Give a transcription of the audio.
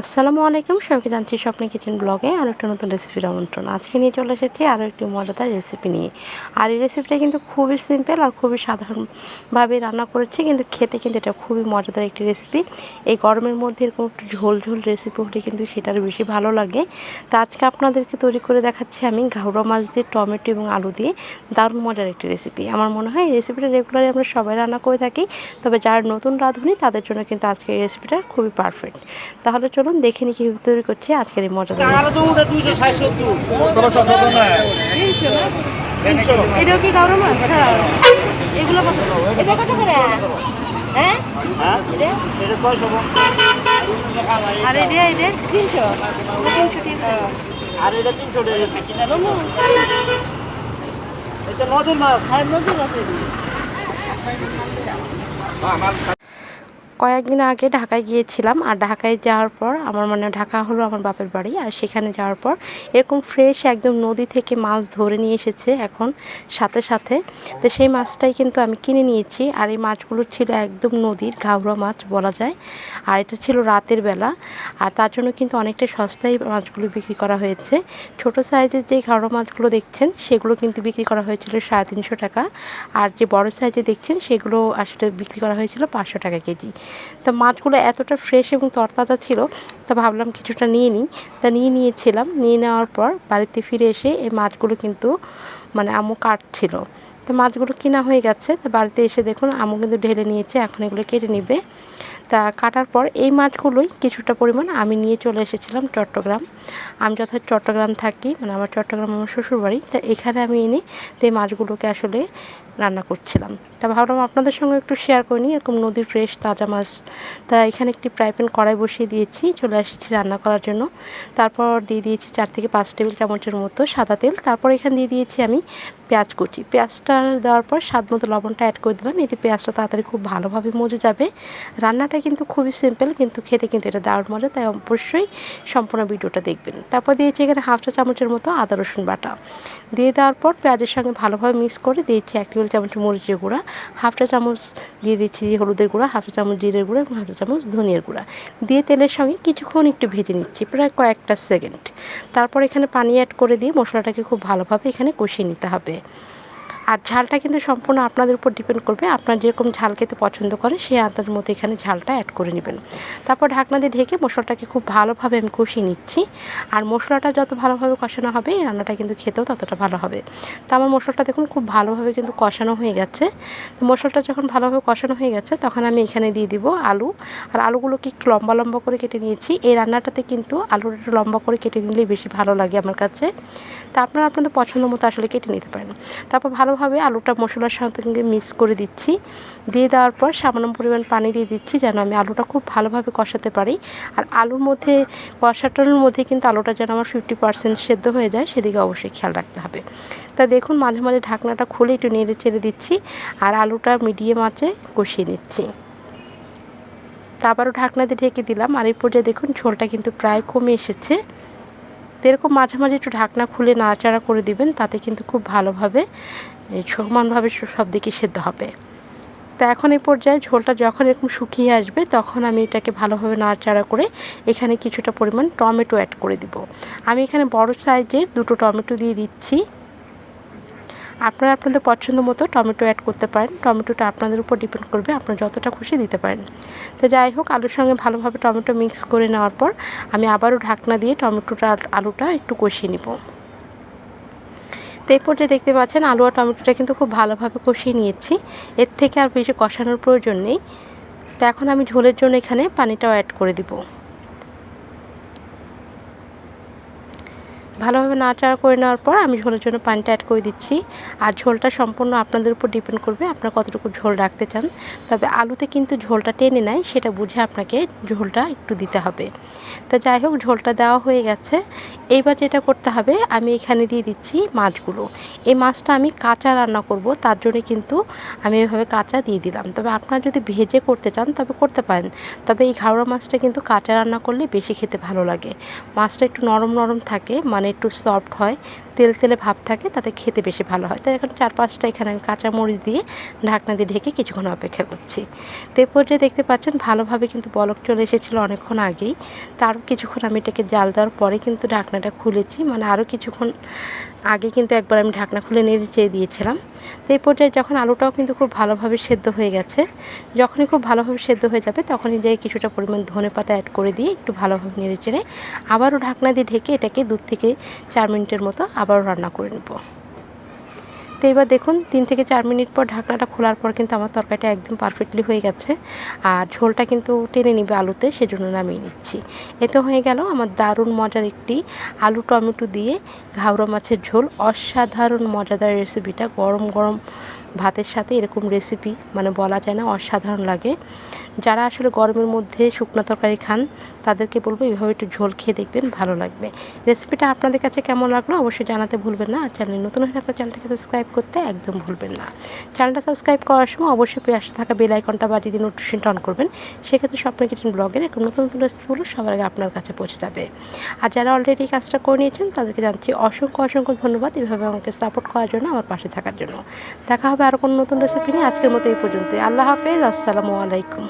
আসসালামু আলাইকুম, সবাইকে জানছি স্বপ্নে কিচেন ব্লগে আরও একটা নতুন রেসিপির আমন্ত্রণ। আজকে নিয়ে চলে এসেছি আরও একটি মজাদার রেসিপি নিয়ে। আর এই রেসিপিটা কিন্তু খুবই সিম্পল আর খুবই সাধারণভাবে রান্না করেছি, কিন্তু খেতে কিন্তু এটা খুবই মজাদার একটি রেসিপি এই গরমের মধ্যে এরকম একটু ঝোল ঝোল রেসিপি হলে কিন্তু সেটার বেশি ভালো লাগে। তা আজকে আপনাদেরকে তৈরি করে দেখাচ্ছি আমি ঘাউড়া মাছ দিয়ে, টমেটো এবং আলু দিয়ে। দারুণ মজার একটি রেসিপি আমার মনে হয় এই রেসিপিটা রেগুলারলি আমরা সবাই রান্না করে থাকি, তবে যারা নতুন রাঁধুনি তাদের জন্য কিন্তু আজকে এই রেসিপিটা খুবই পারফেক্ট তাহলে চলুন দেখে নিই কীভাবে তৈরি করছি আজকের এই এটাও কি মাছ? হ্যাঁ। এগুলো কত? এটা কত করে? হ্যাঁ? হ্যাঁ? এটা? এটা ছয়শো আর এটা এটা? তিনশো। তিনশো টাকা আর এটা তিনশো টাকা। এটা নদীর মাছ। নদীর মাছ কয়েকদিন আগে ঢাকায় গিয়েছিলাম আর ঢাকায় যাওয়ার পর আমার মানে ঢাকা হলো আমার বাপের বাড়ি আর সেখানে যাওয়ার পর এরকম ফ্রেশ একদম নদী থেকে মাছ ধরে নিয়ে এসেছে এখন সাথে সাথে। তো সেই মাছটাই কিন্তু আমি কিনে নিয়েছি আর এই মাছগুলো ছিল একদম নদীর ঘাওড়া মাছ বলা যায়। আর এটা ছিল রাতের বেলা আর তার জন্য কিন্তু অনেকটা সস্তায় মাছগুলো বিক্রি করা হয়েছে। ছোট সাইজের যে ঘাওড়া মাছগুলো দেখছেন সেগুলো কিন্তু বিক্রি করা হয়েছিল সাড়ে তিনশো টাকা। আর যে বড় সাইজে দেখছেন সেগুলো আসলে বিক্রি করা হয়েছিল পাঁচশো টাকা কেজি। তো মাছগুলো এতটা ফ্রেশ এবং তরতাজা ছিল, তা ভাবলাম কিছুটা নিয়ে নিই। তা নিয়ে নিয়েছিলাম, নিয়ে নেওয়ার পর বাড়িতে ফিরে এসে এই মাছগুলো কিন্তু মানে আম্মু কাটছিল। তো মাছগুলো কিনা হয়ে গেছে, তো বাড়িতে এসে দেখুন আম্মু কিন্তু ঢেলে নিয়েছে, এখন এগুলো কেটে নিবে। তা কাটার পর এই মাছগুলোই কিছুটা পরিমাণ আমি নিয়ে চলে এসেছিলাম চট্টগ্রাম। আমি যথাযথ চট্টগ্রাম থাকি মানে আমার চট্টগ্রাম আমার শ্বশুরবাড়ি, তা এখানে আমি এনে তো এই মাছগুলোকে আসলে রান্না করছিলাম। তা ভাবলাম আপনাদের সঙ্গে একটু শেয়ার করে নিই, এরকম নদীর ফ্রেশ তাজা মাছ। তা এখানে একটি ফ্রাই প্যান কড়াই বসিয়ে দিয়েছি, চলে এসেছি রান্না করার জন্য। তারপর দিয়ে দিয়েছি চার থেকে পাঁচ টেবিল চামচের মতো সাদা তেল। তারপর এখানে দিয়ে দিয়েছি আমি পেঁয়াজ কুচি। পেঁয়াজটা দেওয়ার পর স্বাদ মতো লবণটা অ্যাড করে দিলাম। এতে পেঁয়াজটা তাড়াতাড়ি খুব ভালোভাবে মজে যাবে। রান্নাটা কিন্তু খুবই সিম্পল কিন্তু খেতে কিন্তু এটা দারুণ মজা, তাই অবশ্যই সম্পূর্ণ ভিডিওটা দেখবেন। তারপর দিয়েছি এখানে হাফ চা চামচের মতো আদা রসুন বাটা। দিয়ে দেওয়ার পর পেঁয়াজের সঙ্গে ভালোভাবে মিক্স করে দিয়েছি এক টেবিল চামচ মরিচের গুঁড়া, হাফ চা চামচ দিয়ে দিচ্ছি হলুদের গুঁড়া, হাফ চা চামচ জিরের গুঁড়া এবং হাফ চা চামচ ধনিয়ার গুঁড়া। দিয়ে তেলের সঙ্গে কিছুক্ষণ একটু ভেজে নিচ্ছি, প্রায় কয়েকটা সেকেন্ড। তারপর এখানে পানি অ্যাড করে দিয়ে মশলাটাকে খুব ভালোভাবে এখানে কষিয়ে নিতে হবে। Gracias. আর ঝালটা কিন্তু সম্পূর্ণ আপনাদের উপর ডিপেন্ড করবে। আপনার যেরকম ঝাল খেতে পছন্দ করেন, সেই আন্দাজ মতো এখানে ঝালটা অ্যাড করে নেবেন। তারপর ঢাকনা দিয়ে ঢেকে মশলাটাকে খুব ভালোভাবে আমি কষিয়ে নিচ্ছি। আর মশলাটা যত ভালোভাবে কষানো হবে, এই রান্নাটা কিন্তু খেতেও ততটা ভালো হবে। তো আমার মশলাটা দেখুন খুব ভালোভাবে কিন্তু কষানো হয়ে গেছে। তো মশলাটা যখন ভালোভাবে কষানো হয়ে গেছে, তখন আমি এখানে দিয়ে দিব আলু। আর আলুগুলোকে একটু লম্বা লম্বা করে কেটে নিয়েছি। এই রান্নাটাতে কিন্তু আলুটা একটু লম্বা করে কেটে নিলেই বেশি ভালো লাগে আমার কাছে। তা আপনারা আপনাদের পছন্দ মতো আসলে কেটে নিতে পারেন। তারপর ভালোভাবে আলুটা মশলার সঙ্গে মিক্স করে দিচ্ছি। দিয়ে দেওয়ার পর সামান্য পরিমাণ পানি দিয়ে দিচ্ছি যেন আমি আলুটা খুব ভালোভাবে কষাতে পারি। আর আলুর মধ্যে কষাটার মধ্যে কিন্তু আলুটা যেন আমার ফিফটি পার্সেন্ট সেদ্ধ হয়ে যায়, সেদিকে অবশ্যই খেয়াল রাখতে হবে। তা দেখুন, মাঝে মাঝে ঢাকনাটা খুলে একটু নেড়ে চেড়ে দিচ্ছি আর আলুটা মিডিয়াম আঁচে কষিয়ে নিচ্ছি। তা আবারও ঢাকনা ঢেকে দিলাম। আর এই পর্যায়ে দেখুন, ঝোলটা কিন্তু প্রায় কমে এসেছে। তো এরকম মাঝে মাঝে একটু ঢাকনা খুলে নাড়াচাড়া করে দিবেন, তাতে কিন্তু খুব ভালোভাবে সমানভাবে সব দিকে সেদ্ধ হবে। তো এখন এই পর্যায়ে ঝোলটা যখন এরকম শুকিয়ে আসবে, তখন আমি এটাকে ভালোভাবে নাড়াচাড়া করে এখানে কিছুটা পরিমাণ টমেটো অ্যাড করে দিব। আমি এখানে বড় সাইজে দুটো টমেটো দিয়ে দিচ্ছি। আপনারা আপনাদের পছন্দ মতো টমেটো অ্যাড করতে পারেন। টমেটোটা আপনাদের উপর ডিপেন্ড করবে, আপনারা যতটা খুশি দিতে পারেন। তো যাই হোক, আলুর সঙ্গে ভালোভাবে টমেটো মিক্স করে নেওয়ার পর আমি আবারও ঢাকনা দিয়ে টমেটোটা, আলুটা একটু কষিয়ে নিব। তো এই দেখতে পাচ্ছেন, আলু আর টমেটোটা কিন্তু খুব ভালোভাবে কষিয়ে নিয়েছি। এর থেকে আর বেশি কষানোর প্রয়োজন নেই। তো এখন আমি ঝোলের জন্য এখানে পানিটাও অ্যাড করে দিব। ভালোভাবে নাড়াচাড়া করে নেওয়ার পর আমি ঝোলের জন্য পানিটা অ্যাড করে দিচ্ছি। আর ঝোলটা সম্পূর্ণ আপনাদের উপর ডিপেন্ড করবে আপনারা কতটুকু ঝোল রাখতে চান। তবে আলুতে কিন্তু ঝোলটা টেনে নেয়, সেটা বুঝে আপনাকে ঝোলটা একটু দিতে হবে। তা যাই হোক, ঝোলটা দেওয়া হয়ে গেছে। এইবার যেটা করতে হবে, আমি এখানে দিয়ে দিচ্ছি মাছগুলো। এই মাছটা আমি কাঁচা রান্না করব, তার জন্য কিন্তু আমি এভাবে কাঁচা দিয়ে দিলাম। তবে আপনারা যদি ভেজে করতে চান, তবে করতে পারেন। তবে এই ঘাওড়া মাছটা কিন্তু কাঁচা রান্না করলে বেশি খেতে ভালো লাগে। মাছটা একটু নরম নরম থাকে মানে একটু সফট হয়। তেল তেলে ভাব থাকে, তাতে খেতে বেশি ভালো হয়। তাই এখন চার পাঁচটা এখানে আমি কাঁচামরিচ দিয়ে ঢাকনা দিয়ে ঢেকে কিছুক্ষণ অপেক্ষা করছি। তো এই পর্যায়ে দেখতে পাচ্ছেন, ভালোভাবে কিন্তু বলক চলে এসেছিল অনেকক্ষণ আগেই। তারও কিছুক্ষণ আমি এটাকে জাল দেওয়ার পরে কিন্তু ঢাকনাটা খুলেছি। মানে আরও কিছুক্ষণ আগে কিন্তু একবার আমি ঢাকনা খুলে নেড়ে চেয়ে দিয়েছিলাম। তো এই পর্যায়ে যখন আলুটাও কিন্তু খুব ভালোভাবে সেদ্ধ হয়ে গেছে, যখনই খুব ভালোভাবে সেদ্ধ হয়ে যাবে তখনই যাই কিছুটা পরিমাণ ধনে পাতা অ্যাড করে দিয়ে একটু ভালোভাবে নেড়ে চেড়ে আবারও ঢাকনা দিয়ে ঢেকে এটাকে দু থেকে চার মিনিটের মতো আবারও রান্না করে নেব। তো এবার দেখুন, তিন থেকে চার মিনিট পর ঢাকনাটা খোলার পর কিন্তু আমার তরকারিটা একদম পারফেক্টলি হয়ে গেছে। আর ঝোলটা কিন্তু টেনে নিবে আলুতে, সেজন্য নামিয়ে নিচ্ছি। এতে হয়ে গেল আমার দারুণ মজার একটি আলু টমেটো দিয়ে ঘাওড়া মাছের ঝোল। অসাধারণ, মজাদার রেসিপিটা গরম গরম ভাতের সাথে এরকম রেসিপি মানে বলা যায় না, অসাধারণ লাগে। যারা আসলে গরমের মধ্যে শুকনো তরকারি খান, তাদেরকে বলব এইভাবে একটু ঝোল খেয়ে দেখবেন, ভালো লাগবে। রেসিপিটা আপনাদের কাছে কেমন লাগল অবশ্যই জানাতে ভুলবেন না। আর চ্যানেল নতুন হয়ে থাকলে চ্যানেলটাকে সাবস্ক্রাইব করতে একদম ভুলবেন না। চ্যানেলটা সাবস্ক্রাইব করার সময় অবশ্যই পাশে থাকা বেল আইকনটা বাজিয়ে দিয়ে নোটিফিকেশনটা অন করবেন। সেক্ষেত্রে স্বপ্ন কিচেন ব্লগের একটু নতুন নতুন রেসিপিগুলো সবার আগে আপনার কাছে পৌঁছে যাবে। আর যারা অলরেডি কাজটা করে নিয়েছেন, তাদেরকে জানছি অসংখ্য অসংখ্য ধন্যবাদ। এভাবে আমাকে সাপোর্ট করার জন্য, আমার পাশে থাকার জন্য। দেখা হবে আরও কোনো নতুন রেসিপি নিয়ে আজকের মতো এই পর্যন্তই। আল্লাহ হাফেজ আসসালামু আলাইকুম।